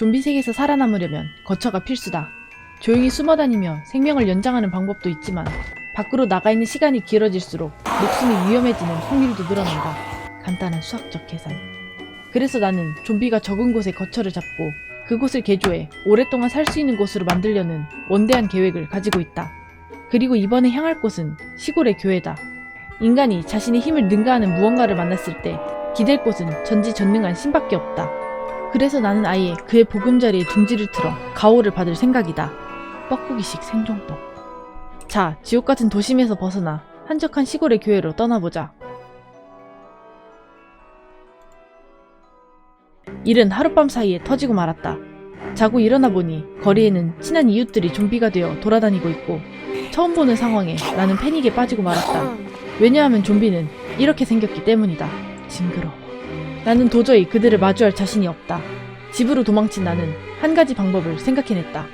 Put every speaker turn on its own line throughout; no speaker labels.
좀비 세계에서 살아남으려면 거처가 필수다. 조용히 숨어 다니며 생명을 연장하는 방법도 있지만 밖으로 나가 있는 시간이 길어질수록 목숨이 위험해지는 확률도 늘어난다. 간단한 수학적 계산. 그래서 나는 좀비가 적은 곳에 거처를 잡고 그곳을 개조해 오랫동안 살 수 있는 곳으로 만들려는 원대한 계획을 가지고 있다. 그리고 이번에 향할 곳은 시골의 교회다. 인간이 자신의 힘을 능가하는 무언가를 만났을 때 기댈 곳은 전지전능한 신밖에 없다. 그래서 나는 아예 그의 보금자리에 둥지를 틀어 가호를 받을 생각이다. 뻐꾸기식 생존법. 자, 지옥 같은 도심에서 벗어나 한적한 시골의 교회로 떠나보자. 일은 하룻밤 사이에 터지고 말았다. 자고 일어나 보니 거리에는 친한 이웃들이 좀비가 되어 돌아다니고 있고 처음 보는 상황에 나는 패닉에 빠지고 말았다. 왜냐하면 좀비는 이렇게 생겼기 때문이다. 징그러워. 나는 도저히 그들을 마주할 자신이 없다. 집으로 도망친 나는 한 가지 방법을 생각해냈다.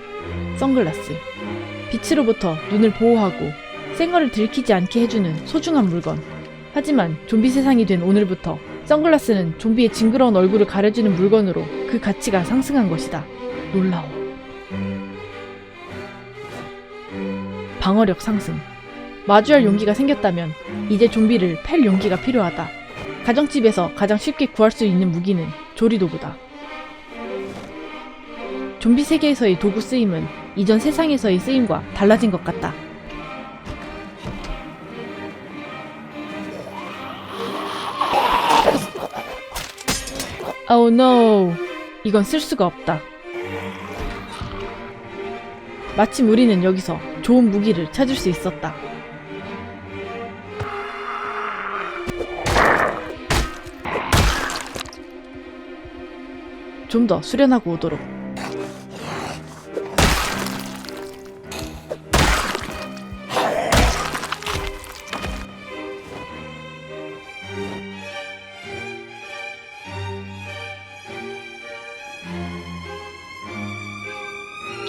선글라스. 빛으로부터 눈을 보호하고 생얼을 들키지 않게 해주는 소중한 물건. 하지만 좀비 세상이 된 오늘부터 선글라스는 좀비의 징그러운 얼굴을 가려주는 물건으로 그 가치가 상승한 것이다. 놀라워. 방어력 상승. 마주할 용기가 생겼다면 이제 좀비를 팰 용기가 필요하다. 가정집에서 가장 쉽게 구할 수 있는 무기는 조리도구다. 좀비 세계에서의 도구 쓰임은 이전 세상에서의 쓰임과 달라진 것 같다. Oh no. 이건 쓸 수가 없다. 마침 우리는 여기서 좋은 무기를 찾을 수 있었다. 좀 더 수련하고 오도록.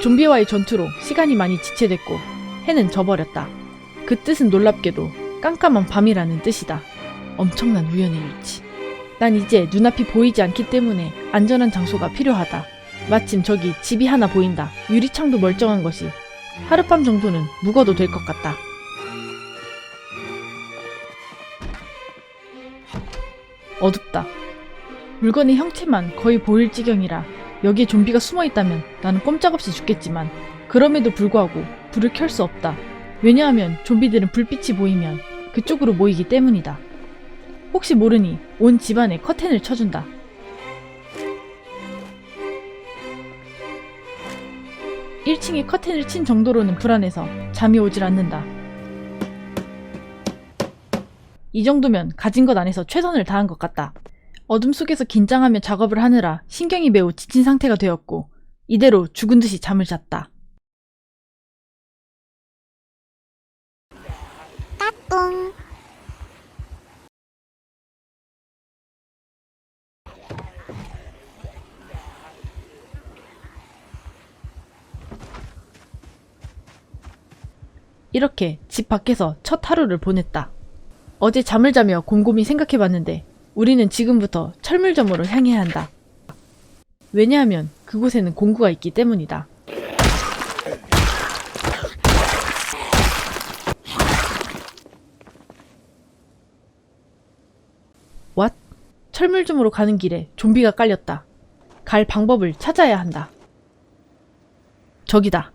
좀비와의 전투로 시간이 많이 지체됐고 해는 져버렸다. 그 뜻은 놀랍게도 깜깜한 밤이라는 뜻이다. 엄청난 우연의 일치. 난 이제 눈앞이 보이지 않기 때문에 안전한 장소가 필요하다. 마침 저기 집이 하나 보인다. 유리창도 멀쩡한 것이 하룻밤 정도는 묵어도 될 것 같다. 어둡다. 물건의 형체만 거의 보일 지경이라 여기에 좀비가 숨어 있다면 나는 꼼짝없이 죽겠지만 그럼에도 불구하고 불을 켤 수 없다. 왜냐하면 좀비들은 불빛이 보이면 그쪽으로 모이기 때문이다. 혹시 모르니 온 집안에 커튼을 쳐준다. 일층에 커튼을 친 정도로는 불안해서 잠이 오질 않는다. 이 정도면 가진 것 안에서 최선을 다한 것 같다. 어둠 속에서 긴장하며 작업을 하느라 신경이 매우 지친 상태가 되었고 이대로 죽은 듯이 잠을 잤다. 이렇게 집 밖에서 첫 하루를 보냈다. 어제 잠을 자며 곰곰이 생각해봤는데 우리는 지금부터 철물점으로 향해야 한다. 왜냐하면 그곳에는 공구가 있기 때문이다. 왓? 철물점으로 가는 길에 좀비가 깔렸다. 갈 방법을 찾아야 한다. 저기다.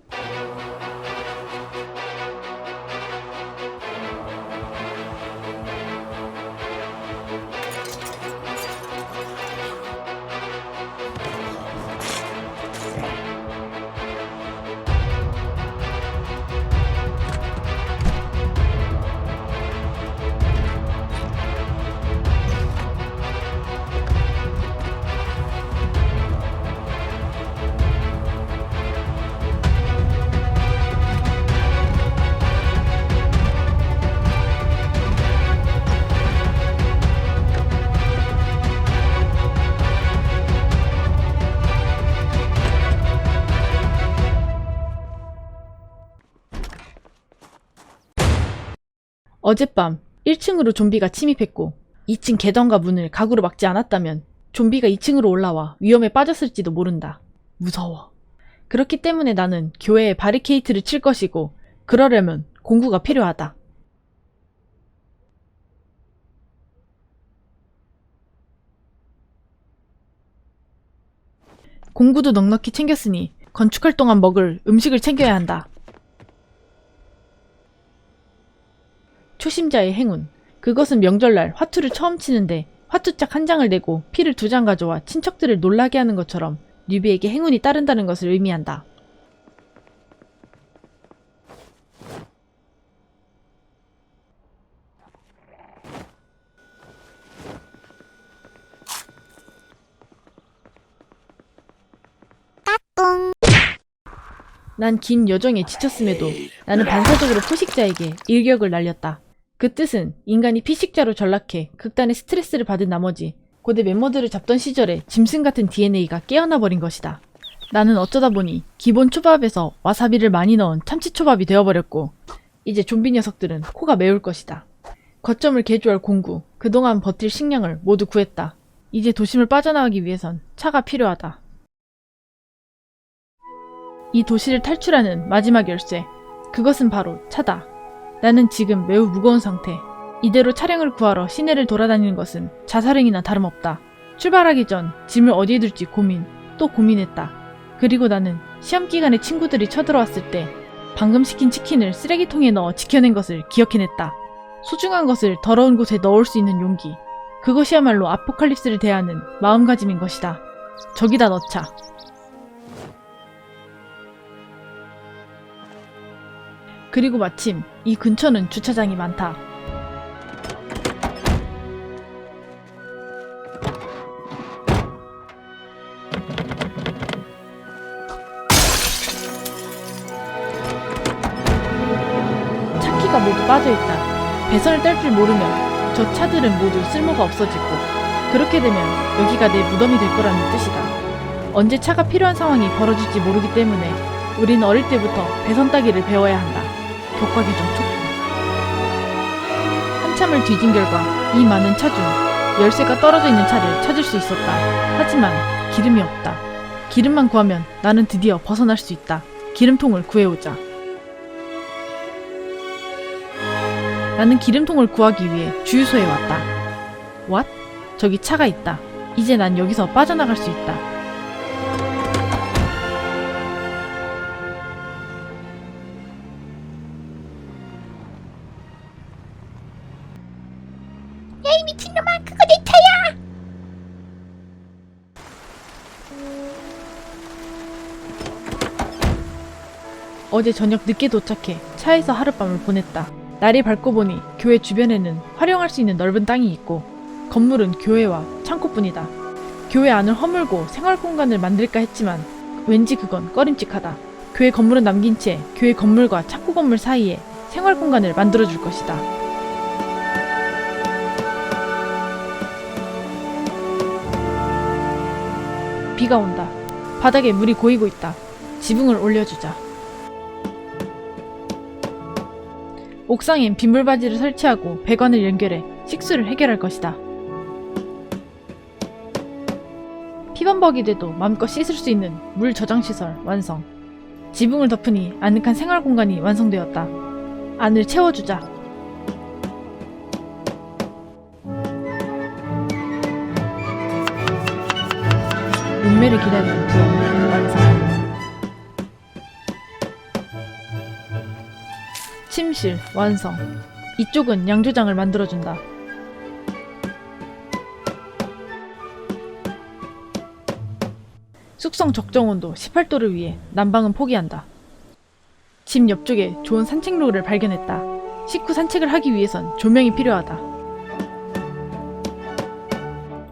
어젯밤 1층으로 좀비가 침입했고 2층 계단과 문을 가구로 막지 않았다면 좀비가 2층으로 올라와 위험에 빠졌을지도 모른다. 무서워. 그렇기 때문에 나는 교회에 바리케이트를 칠 것이고, 그러려면 공구가 필요하다. 공구도 넉넉히 챙겼으니 건축할 동안 먹을 음식을 챙겨야 한다. 초심자의 행운. 그것은 명절날 화투를 처음 치는데 화투짝 한 장을 내고 피를 두 장 가져와 친척들을 놀라게 하는 것처럼 뉴비에게 행운이 따른다는 것을 의미한다. 난 긴 여정에 지쳤음에도 나는 반사적으로 포식자에게 일격을 날렸다. 그 뜻은 인간이 피식자로 전락해 극단의 스트레스를 받은 나머지 고대 멤버들을 잡던 시절에 짐승 같은 DNA가 깨어나 버린 것이다. 나는 어쩌다 보니 기본 초밥에서 와사비를 많이 넣은 참치 초밥이 되어버렸고 이제 좀비 녀석들은 코가 매울 것이다. 거점을 개조할 공구, 그동안 버틸 식량을 모두 구했다. 이제 도심을 빠져나가기 위해선 차가 필요하다. 이 도시를 탈출하는 마지막 열쇠. 그것은 바로 차다. 나는 지금 매우 무거운 상태. 이대로 차량을 구하러 시내를 돌아다니는 것은 자살행위나 다름없다. 출발하기 전 짐을 어디에 둘지 고민, 또 고민했다. 그리고 나는 시험 기간에 친구들이 쳐들어왔을 때 방금 시킨 치킨을 쓰레기통에 넣어 지켜낸 것을 기억해냈다. 소중한 것을 더러운 곳에 넣을 수 있는 용기. 그것이야말로 아포칼립스를 대하는 마음가짐인 것이다. 저기다 넣자. 그리고 마침 이 근처는 주차장이 많다. 차키가 모두 빠져있다. 배선을 뗄 줄 모르면 저 차들은 모두 쓸모가 없어지고 그렇게 되면 여기가 내 무덤이 될 거라는 뜻이다. 언제 차가 필요한 상황이 벌어질지 모르기 때문에 우린 어릴 때부터 배선 따기를 배워야 한다. 규정 촉구. 한참을 뒤진 결과 이 많은 차 중 열쇠가 떨어져 있는 차를 찾을 수 있었다. 하지만 기름이 없다. 기름만 구하면 나는 드디어 벗어날 수 있다. 기름통을 구해오자. 나는 기름통을 구하기 위해 주유소에 왔다. What? 저기 차가 있다. 이제 난 여기서 빠져나갈 수 있다.
미친놈아 그거 내 차야
어제 저녁 늦게 도착해 차에서 하룻밤을 보냈다. 날이 밝고 보니 교회 주변에는 활용할 수 있는 넓은 땅이 있고 건물은 교회와 창고뿐이다. 교회 안을 허물고 생활 공간을 만들까 했지만 왠지 그건 꺼림칙하다. 교회 건물은 남긴 채 교회 건물과 창고 건물 사이에 생활 공간을 만들어 줄 것이다. 비가 온다. 바닥에 물이 고이고 있다. 지붕을 올려주자. 옥상엔 빗물바지를 설치하고 배관을 연결해 식수를 해결할 것이다. 피범벅이 돼도 마음껏 씻을 수 있는 물 저장 시설 완성. 지붕을 덮으니 아늑한 생활 공간이 완성되었다. 안을 채워주자. 눈매를 기다리는. 침실 완성. 이쪽은 양조장을 만들어준다. 숙성 적정 온도 18도를 위해 난방은 포기한다. 집 옆쪽에 좋은 산책로를 발견했다. 식후 산책을 하기 위해선 조명이 필요하다.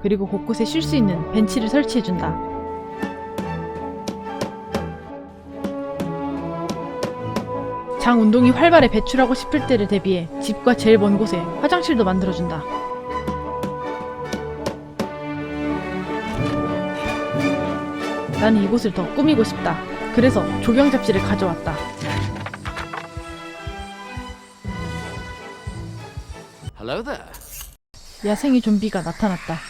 그리고 곳곳에 쉴 수 있는 벤치를 설치해준다. 장 운동이 활발해 배출하고 싶을 때를 대비해 집과 제일 먼 곳에 화장실도 만들어준다. 나는 이곳을 더 꾸미고 싶다. 그래서 조경 잡지를 가져왔다. 야생의 좀비가 나타났다.